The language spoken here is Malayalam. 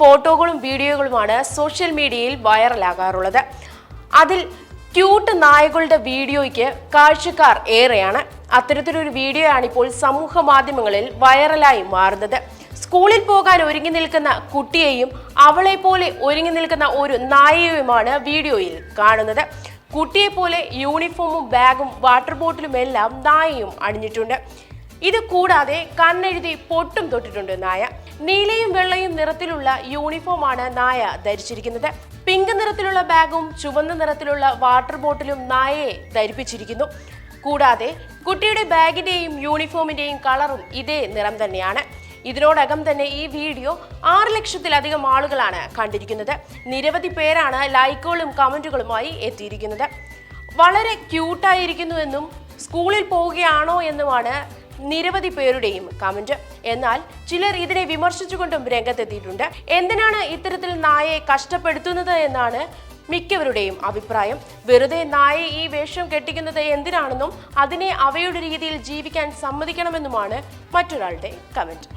ഫോട്ടോകളും വീഡിയോകളുമാണ് സോഷ്യൽ മീഡിയയിൽ വൈറലാകാറുള്ളത്. അതിൽ ക്യൂട്ട് നായകളുടെ വീഡിയോയ്ക്ക് കാഴ്ചക്കാർ ഏറെയാണ്. അത്തരത്തിലൊരു വീഡിയോ ആണ് ഇപ്പോൾ സമൂഹ മാധ്യമങ്ങളിൽ വൈറലായി മാറുന്നത്. സ്കൂളിൽ പോകാൻ ഒരുങ്ങി നിൽക്കുന്ന കുട്ടിയെയും അവളെ പോലെ ഒരുങ്ങി നിൽക്കുന്ന ഒരു നായയുമാണ് വീഡിയോയിൽ കാണുന്നത്. കുട്ടിയെ പോലെ യൂണിഫോമും ബാഗും വാട്ടർ ബോട്ടിലും എല്ലാം നായയും അണിഞ്ഞിട്ടുണ്ട്. ഇത് കൂടാതെ കണ്ണെഴുതി പൊട്ടും തൊട്ടിട്ടുണ്ട് നായ. നീലയും വെള്ളയും നിറത്തിലുള്ള യൂണിഫോമാണ് നായ ധരിച്ചിരിക്കുന്നത്. പിങ്ക് നിറത്തിലുള്ള ബാഗും ചുവന്ന നിറത്തിലുള്ള വാട്ടർ ബോട്ടിലും നായയെ ധരിപ്പിച്ചിരിക്കുന്നു. കൂടാതെ കുട്ടിയുടെ ബാഗിന്റെയും യൂണിഫോമിന്റെയും കളറും ഇതേ നിറം തന്നെയാണ്. ഇതിനോടകം തന്നെ ഈ വീഡിയോ ആറ് ലക്ഷത്തിലധികം ആളുകളാണ് കണ്ടിരിക്കുന്നത്. നിരവധി പേരാണ് ലൈക്കുകളും കമന്റുകളുമായി എത്തിയിരിക്കുന്നത്. വളരെ ക്യൂട്ടായിരിക്കുന്നുവെന്നും സ്കൂളിൽ പോവുകയാണോ എന്നുമാണ് നിരവധി പേരുടെയും കമന്റ്. എന്നാൽ ചിലർ ഇതിനെ വിമർശിച്ചുകൊണ്ടും രംഗത്തെത്തിയിട്ടുണ്ട്. എന്തിനാണ് ഇത്തരത്തിൽ നായയെ കഷ്ടപ്പെടുത്തുന്നത് എന്നാണ് മിക്കവരുടെയും അഭിപ്രായം. വെറുതെ നായെ ഈ വേഷം കെട്ടിക്കുന്നത് എന്തിനാണെന്നും അതിനെ അവയുടെ രീതിയിൽ ജീവിക്കാൻ സമ്മതിക്കണമെന്നുമാണ് മറ്റൊരാളുടെ കമന്റ്.